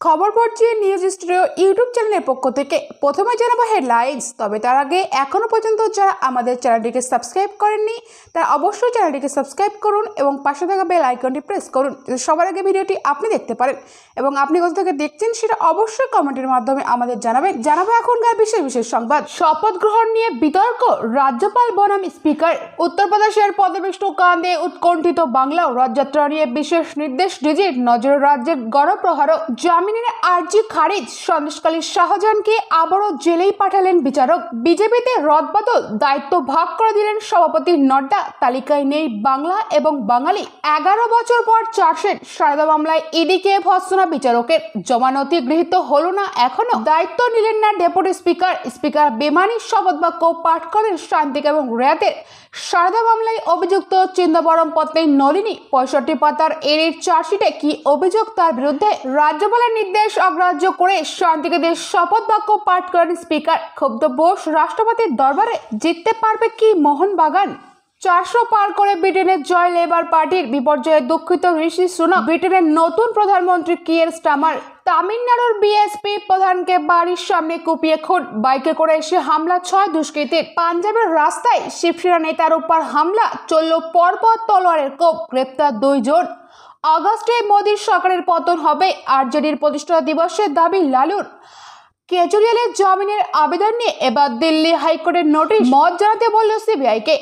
খবর পড়ছি news studio YouTube চ্যানেলের পক্ষ থেকে। প্রথমে জানাব হেডলাইন্স, তবে তার আগে এখনও পর্যন্ত যারা আমাদের চ্যানেলটিকে সাবস্ক্রাইব করেননি, তারা অবশ্যই চ্যানেলটিকে সাবস্ক্রাইব করুন এবং পাশে থাকা বেল আইকনটি প্রেস করুন সবার আগে ভিডিওটি আপনি দেখতে পারেন। এবং আপনি কোথা থেকে দেখছেন সেটা অবশ্যই কমেন্টের মাধ্যমে আমাদের জানাবেন। জানাব এখনকার বিশেষ বিশেষ সংবাদ। শপথ গ্রহণ নিয়ে বিতর্ক, রাজ্যপাল বনাম স্পিকার। উত্তরপ্রদেশের পদবিষ্ট কান্দে উৎকণ্ঠিত বাংলা রথযাত্রা নিয়ে বিশেষ নির্দেশ ডিজির নজর রাজ্যের গণপ্রহার জামিনের আর্জি খারিজ। সন্দেশকালী শাহজাহানকে আবারও জেলেই পাঠালেন বিচারক। বিজেপিতে রদবদল, দায়িত্ব ভাগ করে দিলেন সভাপতি নড্ডা। তালিকায় নেই বাংলা এবং বাঙালি। এগারো বছর পর চার্জশিট, সারদা মামলায় ইডিকে ভৎসনা বিচারকের। জমানতি গৃহীত হলো না এখনও। দায়িত্ব নিলেন না ডেপুটি স্পিকার। স্পিকার বেমানি শপথ বাক্য পাঠ করেন শান্তিক এবং রেয়াতের। সারদা মামলায় অভিযুক্ত চিন্তাবরম পত্নী নলিনী, পঁয়ষট্টি পাতার এর চার্জশিটে কি অভিযোগ তার বিরুদ্ধে? রাজ্যপালের নির্দেশ অগ্রাহ্য করে শান্তিকেদের শপথ বাক্য পাঠ করেন স্পিকার ক্ষুব্ধ বোস। রাষ্ট্রপতির দরবারে জিততে পারবে কি মোহনবাগান? চারশো পার করে ব্রিটেনের জয় লেবার পার্টির বিপর্যয়ে দুঃখিত ঋষি সুনক। ব্রিটেনের নতুন প্রধানমন্ত্রী কিয়ের স্টামার। তামিলনাড়ুর বিএসপি প্রধানকে বাড়ির সামনে কুপিয়ে খুন। বাইকে করে এসে হামলা, ছয় দুষ্কৃতীর। পাঞ্জাবের রাস্তায় শিবসেনা নেতার উপর হামলা, চলল পরপর তলোয়ারের কোপ। গ্রেপ্তার দুইজন। আগস্টে মোদীর সরকারের পতন হবে। আরজেডির প্রতিষ্ঠা দিবসের দাবি লালুর। কেজরিওয়ালের জামিনের আবেদন নিয়ে এবার দিল্লি হাইকোর্টের নোটিশ। মত জানাতে বলল সিবিআইকে।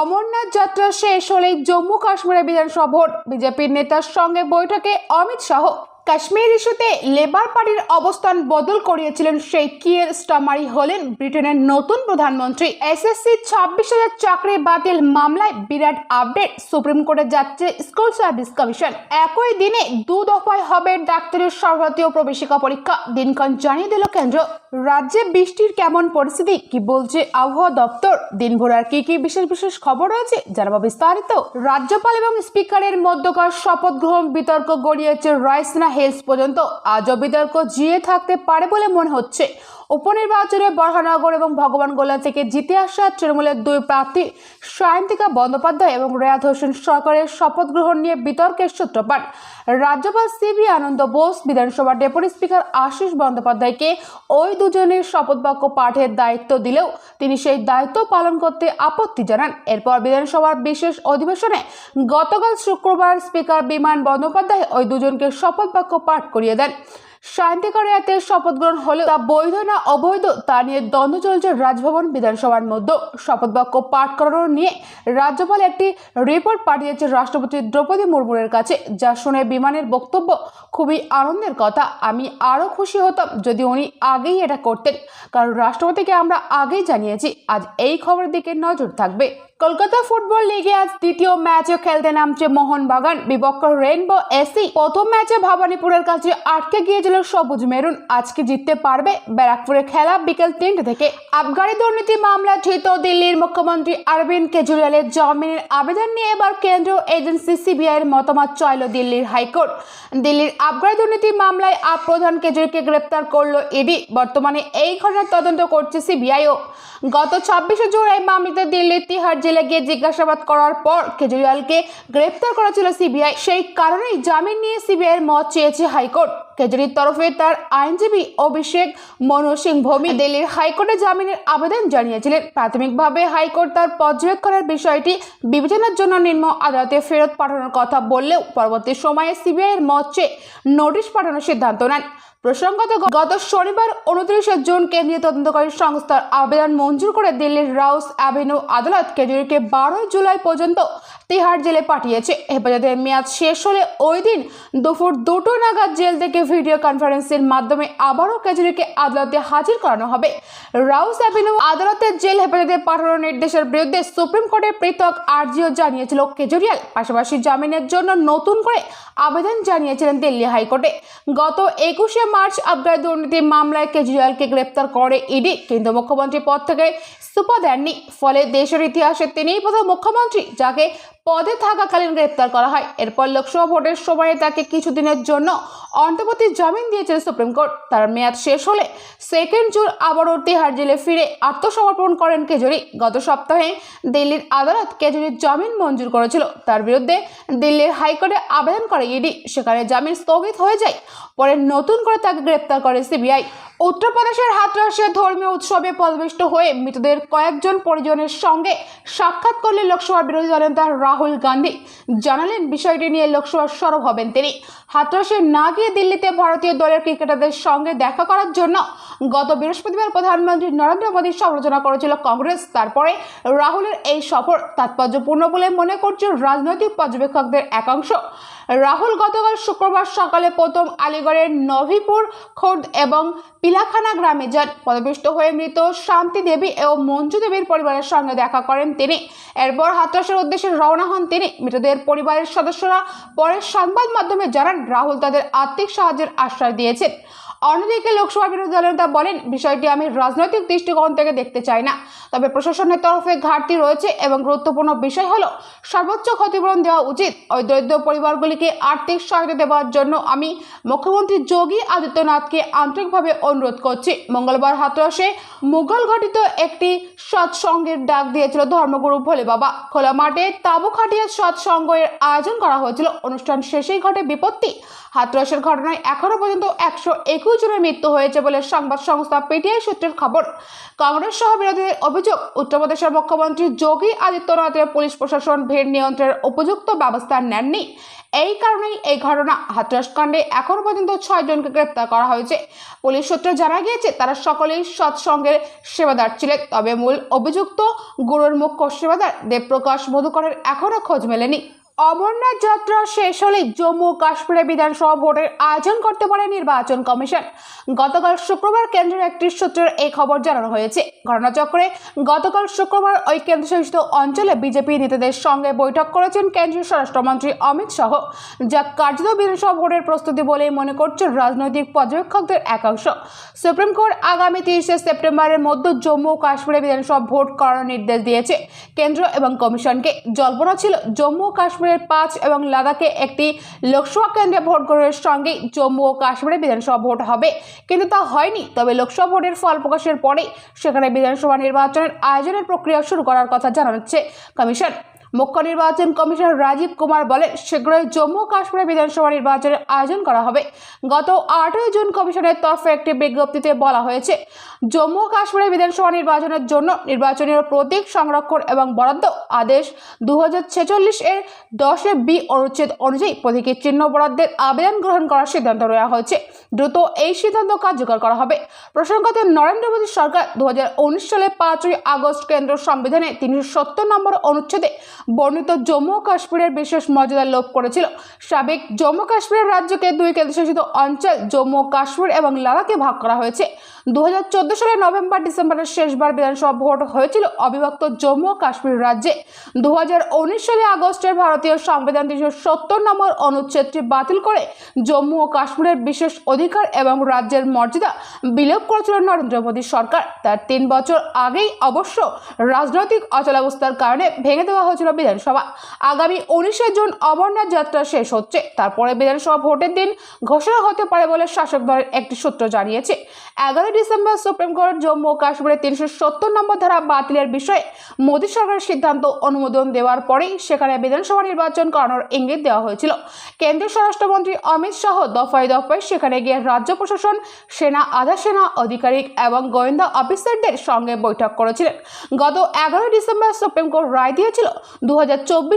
অমরনাথ যাত্রা শেষ হলেই জম্মু কাশ্মীরের বিধানসভা ভোট। বিজেপির নেতার সঙ্গে বৈঠকে অমিত শাহ। কাশ্মীর ইস্যুতে লেবার পার্টির অবস্থান বদল করিয়েছিলেন সেই কিয়ের স্টামারি হলেন ব্রিটেনের নতুন প্রধানমন্ত্রী। এসএসসি ছাব্বিশ হাজার চাকরি বাতিল মামলায় বিরাট আপডেট, সুপ্রিম কোর্টে যাচ্ছে স্কুল সার্ভিস কমিশন। একই দিনে দু দফায় হবে ডাক্তারের সর্বভারতীয় প্রবেশিকা পরীক্ষা। দিনক্ষণ জানিয়ে দিল কেন্দ্র, রাজ্যে বৃষ্টির কেমন পরিস্থিতি, কি বলছে আবহাওয়া দপ্তর? দিনভর আর কি কি বিশেষ বিশেষ খবর রয়েছে জানাব বিস্তারিত। রাজ্যপাল এবং স্পিকারের মধ্যকার শপথ গ্রহণ বিতর্ক গড়িয়েছে রায়সিনা হিলস পর্যন্ত আজও বিতর্ক জিয়ে থাকতে পারে বলে মনে হচ্ছে। উপনির্বাচনে বরহানগর এবং ভগবানগোলা থেকে জিতে আসা তৃণমূলের দুই প্রার্থী সায়ন্তিকা বন্দ্যোপাধ্যায় এবং রেয়াদ হোসেন সরকারের শপথ গ্রহণ নিয়ে বিতর্কের সূত্রপাত। রাজ্যপাল সিবি আনন্দ বোস, বিধানসভার ডেপুটি স্পিকার আশিস বন্দ্যোপাধ্যায়কে ওই দুজনের শপথ বাক্য পাঠের দায়িত্ব দিলেও তিনি সেই দায়িত্ব পালন করতে আপত্তি জানান। এরপর বিধানসভার বিশেষ অধিবেশনে গতকাল শুক্রবার স্পিকার বিমান বন্দ্যোপাধ্যায় ওই দুজনকে শপথ বাক্য পাঠ করিয়ে দেন। শান্তিকর এতে শপথ গ্রহণ হলেও তা বৈধ না অবৈধ, তা নিয়ে দ্বন্দ্ব চলছে রাজভবন বিধানসভার মধ্যে শপথ বাক্য পাঠ করানো নিয়ে রাজ্যপাল একটি রিপোর্ট পাঠিয়েছে রাষ্ট্রপতি দ্রৌপদী মুর্মুর কাছে, যা শুনে বিমানের বক্তব্য খুবই আনন্দের কথা। আমি আরও খুশি হতাম যদি উনি আগেই এটা করতেন। কারণ রাষ্ট্রপতিকে আমরা আগেই জানিয়েছি, আজ এই খবরের দিকে নজর থাকবে। কলকাতা ফুটবল লিগে আজ দ্বিতীয় ম্যাচে খেলতে নামছে মোহনবাগান। বিপক্ষ রেইনবো এসি প্রথম ম্যাচে ভবানীপুরের কাছে আটকে গিয়েছিল সবুজ মেরুন। আজকে জিততে পারবে ব্যারাকপুরে খেলা বিকেল তিনটে থেকে। আবগারি দুর্নীতি মামলা ধৃত দিল্লির মুখ্যমন্ত্রী অরবিন্দ কেজরিওয়ালের জামিনের আবেদন নিয়ে এবার কেন্দ্রীয় এজেন্সি সিবিআই এর মতামত চাইল দিল্লির হাইকোর্ট। দিল্লির আবগারি দুর্নীতি মামলায় আপ প্রধান কেজরিকে গ্রেপ্তার করল ইডি। বর্তমানে এই ঘটনার তদন্ত করছে সিবিআইও। গত ছাব্বিশে জুলাই মামলাতে দিল্লির তিহার জেলে গিয়ে জিজ্ঞাসাবাদ করার পর কেজরিওয়ালকে গ্রেপ্তার করেছিল সিবিআই। সেই কারণেই জামিন নিয়ে সিবিআই এর মত চেয়েছে হাইকোর্ট। কেজরির তরফে তার আইনজীবী অভিষেক মনু সিং ভৌমি দিল্লির হাইকোর্টে জামিনের আবেদন জানিয়েছিলেন। প্রাথমিকভাবে হাইকোর্ট তার পর্যবেক্ষণের বিষয়টি বিবেচনার জন্য নিম্ন আদালতে ফেরত পাঠানোর কথা বললেও পরবর্তী সময়ে সিবিআই এর মত চেয়ে নোটিশ পাঠানোর সিদ্ধান্ত নেন। প্রসঙ্গত, গত শনিবার উনত্রিশে জুন কেন্দ্রীয় তদন্তকারী সংস্থার আবেদন মঞ্জুর করে দিল্লির রাউস অ্যাভিনিউ আদালত কেজরিকে বারোই জুলাই পর্যন্ত তিহার জেলে পাঠিয়েছে। হেফাজতের মেয়াদ শেষ হলে ওই দিন দুপুর দুটো নাগাদ জেল থেকে ভিডিও কনফারেন্সের মাধ্যমে আবারও কেজরিকে আদালতে হাজির করানো হবে। রাউস অ্যাভিনিউ আদালতের জেল হেফাজতে পাঠানোর নির্দেশের বিরুদ্ধে সুপ্রিম কোর্টের পৃথক আর্জিও জানিয়েছিল কেজরিওয়াল। পাশাপাশি জামিনের জন্য নতুন করে আবেদন জানিয়েছিলেন দিল্লি হাইকোর্টে। গত একুশে মার্চ আবগার দুর্নীতি মামলায় কেজরিওয়ালকে গ্রেপ্তার করে ইডি। কিন্তু মুখ্যমন্ত্রী পদ থেকে সুপা দেননি। ফলে দেশের ইতিহাসে তিনিই প্রথম মুখ্যমন্ত্রী, যাকে পদে থাকাকালীন গ্রেপ্তার করা হয়। এরপর লোকসভা ভোটের সময়ে তাকে কিছুদিনের জন্য অন্তর্বর্তী জামিন দিয়েছিল সুপ্রিম কোর্ট। তার মেয়াদ শেষ হলে সেকেন্ড জুন আবারও তিহার জেলে ফিরে আত্মসমর্পণ করেন কেজরি। গত সপ্তাহে দিল্লির আদালত কেজরির জামিন মঞ্জুর করেছিল। তার বিরুদ্ধে দিল্লির হাইকোর্টে আবেদন করে ইডি। সেখানে জামিন স্থগিত হয়ে যায়। পরে নতুন করে তাকে গ্রেপ্তার করে সিবিআই। উত্তরপ্রদেশের হাতরাসে ধর্মীয় উৎসবে পদবিষ্ট হয়ে মৃতদের কয়েকজন পরিজনের সঙ্গে সাক্ষাৎ করলেন লোকসভার বিরোধী দলনেতা রাহুল গান্ধী। জানালেন বিষয়টি নিয়ে লোকসভার সরব হবেন তিনি। হাতরাসে না গিয়ে দিল্লিতে ভারতীয় দলের ক্রিকেটারদের সঙ্গে দেখা করার জন্য গত বৃহস্পতিবার প্রধানমন্ত্রী নরেন্দ্র মোদীর সমালোচনা করেছিল কংগ্রেস। তারপরে রাহুলের এই সফর তাৎপর্যপূর্ণ বলে মনে করছে রাজনৈতিক পর্যবেক্ষকদের একাংশ। রাহুল গতকাল শুক্রবার সকালে প্রথম আলিগড়ের নভিপুর খোর্দ এবং পিলাখানা গ্রামে যান। পদপিষ্ট হয়ে মৃত শান্তি দেবী ও মঞ্জু দেবীর পরিবারের সঙ্গে দেখা করেন তিনি। এরপর হাতরাসের উদ্দেশ্যে রওনা হন তিনি। মৃতদের পরিবারের সদস্যরা পরে সংবাদ মাধ্যমে জানান রাহুল তাদের আর্থিক সাহায্যের আশ্বাস দিয়েছেন। অন্যদিকে লোকসভা বিরোধী দলের নেতা বলেন, বিষয়টি আমি রাজনৈতিক দৃষ্টিকোণ থেকে দেখতে চাই না। তবে প্রশাসনের তরফে ঘাটতি রয়েছে এবং গুরুত্বপূর্ণ বিষয় হলো, সর্বোচ্চ ক্ষতিপূরণ দেওয়া উচিত। ওই দরিদ্র পরিবারগুলিকে আর্থিক সহায়তা দেওয়ার জন্য আমি মুখ্যমন্ত্রী যোগী আদিত্যনাথকে আন্তরিকভাবে অনুরোধ করছি। মঙ্গলবার হাতরাসে মুঘল ঘটিত একটি সৎসঙ্গের ডাক দিয়েছিল ধর্মগুরু ভোলে বাবা। খোলা মাঠে তাবু খাটিয়ে সৎসঙ্গের আয়োজন করা হয়েছিল। অনুষ্ঠান শেষেই ঘটে বিপত্তি। হাতরাসের ঘটনায় এখনও পর্যন্ত একশো একুশ জনের মৃত্যু হয়েছে বলে সংবাদ সংস্থা পিটিআই সূত্রের খবর। কংগ্রেস সহ বিরোধীদের অভিযোগ উত্তরপ্রদেশের মুখ্যমন্ত্রী যোগী আদিত্যনাথের পুলিশ প্রশাসন ভিড় নিয়ন্ত্রণের উপযুক্ত ব্যবস্থা নেননি। এই কারণেই এই ঘটনা হাতরাস কাণ্ডে এখনও পর্যন্ত ছয়জনকে গ্রেপ্তার করা হয়েছে। পুলিশ সূত্রে জানা গিয়েছে, তারা সকলেই সৎসঙ্গের সেবাদার ছিলেন, তবে মূল অভিযুক্ত গুরুর মুখ্য সেবাদার দেবপ্রকাশ মধুকরের এখনও খোঁজ মেলেনি। অমরনাথ যাত্রা শেষ হলে জম্মু কাশ্মীরে বিধানসভা ভোটের আয়োজন করতে পারে নির্বাচন কমিশন। গতকাল শুক্রবার কেন্দ্রের একটি সূত্রের এই খবর জানানো হয়েছে। ঘটনাচক্রে গতকাল শুক্রবার ওই কেন্দ্রশাসিত অঞ্চলে বিজেপি নেতাদের সঙ্গে বৈঠক করেছেন কেন্দ্রীয় স্বরাষ্ট্রমন্ত্রী অমিত শাহ, যা কার্যত বিধানসভা ভোটের প্রস্তুতি বলেই মনে করছে রাজনৈতিক পর্যবেক্ষকদের একাংশ সুপ্রিম কোর্ট আগামী তিরিশে সেপ্টেম্বরের মধ্যে জম্মু কাশ্মীরে বিধানসভা ভোট করার নির্দেশ দিয়েছে। কেন্দ্র এবং কমিশনকে জল্পনা ছিল জম্মু ও কাশ্মীরের পাঁচ এবং লাদাখে একটি লোকসভা কেন্দ্রে ভোট গ্রহণের সঙ্গে জম্মু ও কাশ্মীরে বিধানসভা ভোট হবে। কিন্তু তা হয়নি, তবে লোকসভা ভোটের ফল প্রকাশের পরে সেখানে বিধানসভা নির্বাচনের আয়োজনের প্রক্রিয়া শুরু করার কথা জানাচ্ছে কমিশন। মুখ্য নির্বাচন কমিশনার রাজীব কুমার বলেন, শীঘ্রই জম্মু কাশ্মীরে বিধানসভা নির্বাচনের আয়োজন করা হবে। গত আটই জুন কমিশনের তরফে একটি বিজ্ঞপ্তিতে বলা হয়েছে, জম্মু ও কাশ্মীরে বিধানসভা নির্বাচনের জন্য নির্বাচনের প্রতীক সংরক্ষণ এবং বরাদ্দ আদেশ দু হাজার ছেচল্লিশ এর দশে বি অনুচ্ছেদ অনুযায়ী প্রতীকের চিহ্ন বরাদ্দের আবেদন গ্রহণ করার সিদ্ধান্ত নেওয়া হয়েছে। দ্রুত এই সিদ্ধান্ত কার্যকর করা হবে। প্রসঙ্গত, নরেন্দ্র মোদী সরকার দু হাজার উনিশ সালে পাঁচই আগস্ট কেন্দ্র সংবিধানে তিনশো সত্তর নম্বর অনুচ্ছেদে বর্ণিত জম্মু কাশ্মীরের বিশেষ মর্যাদা লোপ করেছিল। সাবেক জম্মু কাশ্মীর রাজ্যকে দুই কেন্দ্রশাসিত অঞ্চল জম্মু কাশ্মীর এবং লাদাখে ভাগ করা হয়েছে। দু সালের নভেম্বর ডিসেম্বরের শেষবার বিধানসভা ভোট হয়েছিল অবিভক্ত জম্মু কাশ্মীর রাজ্যে। দু হাজার উনিশ সালে আগস্টের ভারতীয় সংবিধান তিনশো সত্তর নম্বর অনুচ্ছেদটি বাতিল করে জম্মু ও কাশ্মীরের বিশেষ অধিকার এবং রাজ্যের মর্যাদা বিলোপ করেছিল নরেন্দ্র মোদী সরকার। তার তিন বছর আগেই অবশ্য রাজনৈতিক অচলাবস্থার কারণে ভেঙে দেওয়া হয়েছিল বিধানসভা। আগামী উনিশে জুন অমরনাথ যাত্রা শেষ হচ্ছে। তারপরে বিধানসভা ভোটের দিন ঘোষণা হতে পারে বলে শাসক দলের একটি সূত্র জানিয়েছে। এগারোই ডিসেম্বর সুপ্রিম কোর্ট জম্মু ও কাশ্মীরের তিনশো সত্তর নম্বর ধারা বাতিলের বিষয়ে মোদী সরকারের সিদ্ধান্ত অনুমোদন দেওয়ার পরেই সেখানে বিধানসভা নির্বাচন করানোর ইঙ্গিত দেওয়া হয়েছিল। কেন্দ্রীয় স্বরাষ্ট্রমন্ত্রী অমিত শাহ দফায় দফায় সেখানে গিয়ে রাজ্য প্রশাসন, সেনা, আধা সেনা আধিকারিক এবং গোয়েন্দা অফিসারদের সঙ্গে বৈঠক করেছিলেন। গত এগারোই ডিসেম্বর সুপ্রিম কোর্ট রায় দিয়েছিল দু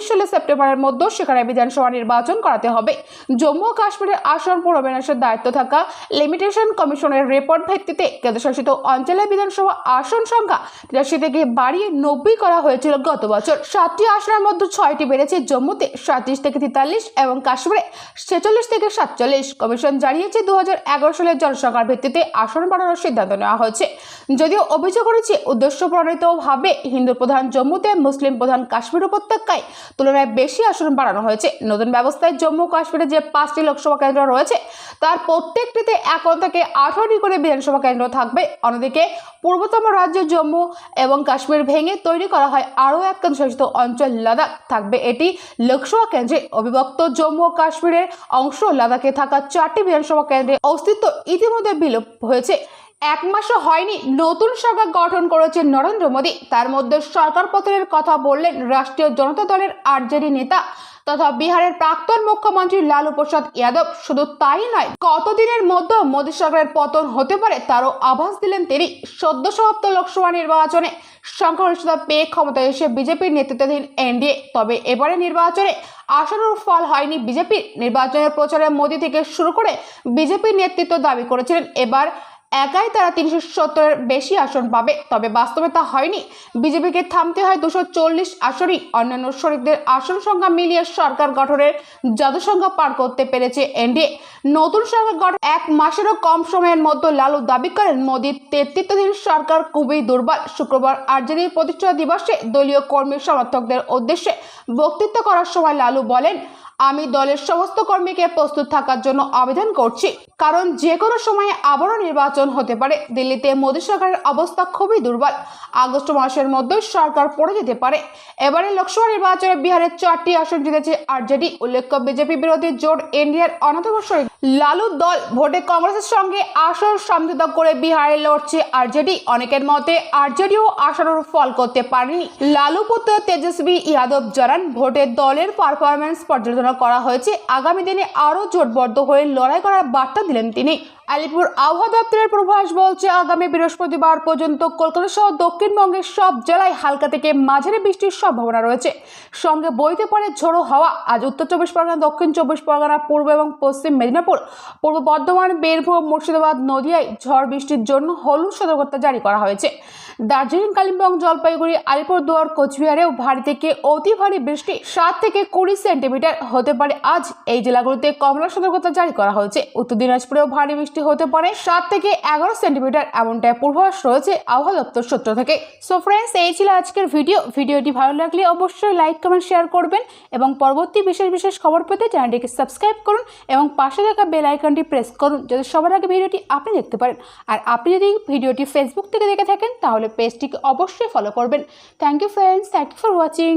সালে সেপ্টেম্বরের মধ্যে সেখানে বিধানসভা নির্বাচন করাতে হবে। জম্মু কাশ্মীরের আসন পুনর্বিন্যাসের দায়িত্ব থাকা লিমিটেশন কমিশনের রিপোর্ট ভিত্তিতে কেন্দ্রশাসিত অঞ্চলের বিধানসভা আসন সংখ্যা তিরাশি থেকে বাড়িয়ে নব্বই করা হয়েছিল গত বছর। সাতটি আসনের মধ্যে ছয়টি বেড়েছে জম্মুতে সাতত্রিশ থেকে তেতাল্লিশ এবং কাশ্মীরে ছেচল্লিশ থেকে সাতচল্লিশ। কমিশন জানিয়েছে দু হাজার এগারো সালের জনসংখ্যার ভিত্তিতে আসন বাড়ানোর সিদ্ধান্ত নেওয়া হয়েছে। যদিও অভিযোগ করেছে উদ্দেশ্য প্রণীতভাবে হিন্দু প্রধান জম্মুতে মুসলিম প্রধান কাশ্মীর উপত্যকায় তুলনায় বেশি আসন বাড়ানো হয়েছে। নতুন ব্যবস্থায় জম্মু কাশ্মীরে যে পাঁচটি লোকসভা কেন্দ্র রয়েছে, তার প্রত্যেকটিতে এখন থেকে আঠারোটি করে বিধানসভা কেন্দ্র থাকবে। অন্যদিকে পূর্বতম রাজ্য জম্মু এবং কাশ্মীর ভেঙে তৈরি করা হয় আরও এক কেন্দ্রশাসিত অঞ্চল লাদাখ। থাকবে এটি লোকসভা কেন্দ্রে। অবিভক্ত জম্মু ও কাশ্মীরের অংশ লাদাখে থাকা চারটি বিধানসভা কেন্দ্রে অস্তিত্ব ইতিমধ্যে বিলোপ হয়েছে। এক মাসও হয়নি নতুন সরকার গঠন করেছে নরেন্দ্র মোদী। তার মধ্যে সরকার পতনের কথা বললেন রাষ্ট্রীয় জনতা দলের আরজেডি নেতা তথা বিহারের প্রাক্তন মুখ্যমন্ত্রী লালু প্রসাদ যাদব। শুধু তাই নয়, কতদিনের মধ্যে মোদী সরকারের পতন হতে পারে তারও আভাস দিলেন তিনি। সদ্য সমাপ্ত লোকসভা নির্বাচনে সংখ্যাগরিষ্ঠতা পেয়ে ক্ষমতায় এসে বিজেপির নেতৃত্বাধীন এনডিএ। তবে এবারে নির্বাচনে আশানুরূপ ফল হয়নি বিজেপির। নির্বাচনের প্রচারে মোদী থেকে শুরু করে বিজেপির নেতৃত্ব দাবি করেছিলেন। এবার একাই তারা তিনশো সত্তরের বেশি আসন পাবে। তবে বাস্তবে তা হয়নি। বিজেপিকে থামতে হয় দুশো চল্লিশ আসনই। অন্যান্য শরিকদের আসন সংখ্যা মিলিয়ে সরকার গঠনের জাদুসংখ্যা পার করতে পেরেছে এনডিএ। নতুন সরকার গঠন এক মাসেরও কম সময়ের মধ্যে লালু দাবি করেন মোদীর নেতৃত্বাধীন সরকার খুবই দুর্বল। শুক্রবার আর্জেন্টির প্রতিষ্ঠা দিবসে দলীয় কর্মী সমর্থকদের উদ্দেশ্যে বক্তৃত্ব করার সময় লালু বলেন, আমি দলের সমস্ত কর্মীকে প্রস্তুত থাকার জন্য আবেদন করছি। কারণ যে কোনো সময়ে আবারও নির্বাচন হতে পারে। দিল্লিতে মোদী সরকারের অবস্থা খুবই দুর্বল। আগস্ট মাসের মধ্যে সরকার পড়ে যেতে পারে। এবারে লোকসভা নির্বাচনে বিহারের চারটি আসন জিতেছে আরজেডি। উল্লেখ্য, বিজেপি বিরোধী জোট ইন্ডিয়ার অন্যতম শরিক লালুর দল ভোটে কংগ্রেসের সঙ্গে আসন সমঝোতা করে বিহারে লড়ছে আরজেডি। অনেকের মতে আরজেডিও আশানুরূপ ফল করতে পারেনি। লালু পুত্র তেজস্বী যাদব জানান, ভোটে দলের পারফরমেন্স পর্যালোচনা করা হয়েছে। আগামী দিনে আরও জোটবদ্ধ হয়ে লড়াই করার বার্তা দিলেন তিনি আলিপুর আবহাওয়া দপ্তরের পূর্বাভাস বলছে, আগামী বৃহস্পতিবার পর্যন্ত কলকাতা সহ দক্ষিণবঙ্গের সব জেলায় হালকা থেকে মাঝারি বৃষ্টির সম্ভাবনা রয়েছে। সঙ্গে বইতে পারে ঝোড়ো হাওয়া। আজ উত্তর চব্বিশ পরগনা, দক্ষিণ চব্বিশ পরগনা, পূর্ব এবং পশ্চিম মেদিনীপুর, পূর্ব বর্ধমান, বীরভূম, মুর্শিদাবাদ, নদিয়ায় ঝড় বৃষ্টির জন্য হলুদ সতর্কতা জারি করা হয়েছে। দার্জিলিং, কালিম্পং, জলপাইগুড়ি, আলিপুরদুয়ার, কোচবিহারেও ভারী থেকে অতি ভারী বৃষ্টি সাত থেকে কুড়ি সেন্টিমিটার হতে পারে। আজ এই জেলাগুলিতে কমলা সতর্কতা জারি করা হয়েছে। উত্তর দিনাজপুরেও ভারী বৃষ্টি হতে পারে সাত থেকে এগারো সেন্টিমিটার এমনটাই পূর্বাভাস রয়েছে আবহাওয়া দপ্তর সূত্র থেকে। সো ফ্রেন্ডস এই ছিল আজকের ভিডিও ভিডিওটি ভালো লাগলে অবশ্যই লাইক কমেন্ট শেয়ার করবেন এবং পরবর্তী বিশেষ বিশেষ খবর পেতে চ্যানেলটিকে সাবস্ক্রাইব করুন এবং পাশে থাকা বেল আইকনটি প্রেস করুন যাতে সবার আগে ভিডিওটি আপনি দেখতে পারেন। আর আপনি যদি ভিডিওটি ফেসবুক থেকে দেখে থাকেন, তাহলে পেজটিকে অবশ্যই ফলো করবেন। Thank you friends thank you for watching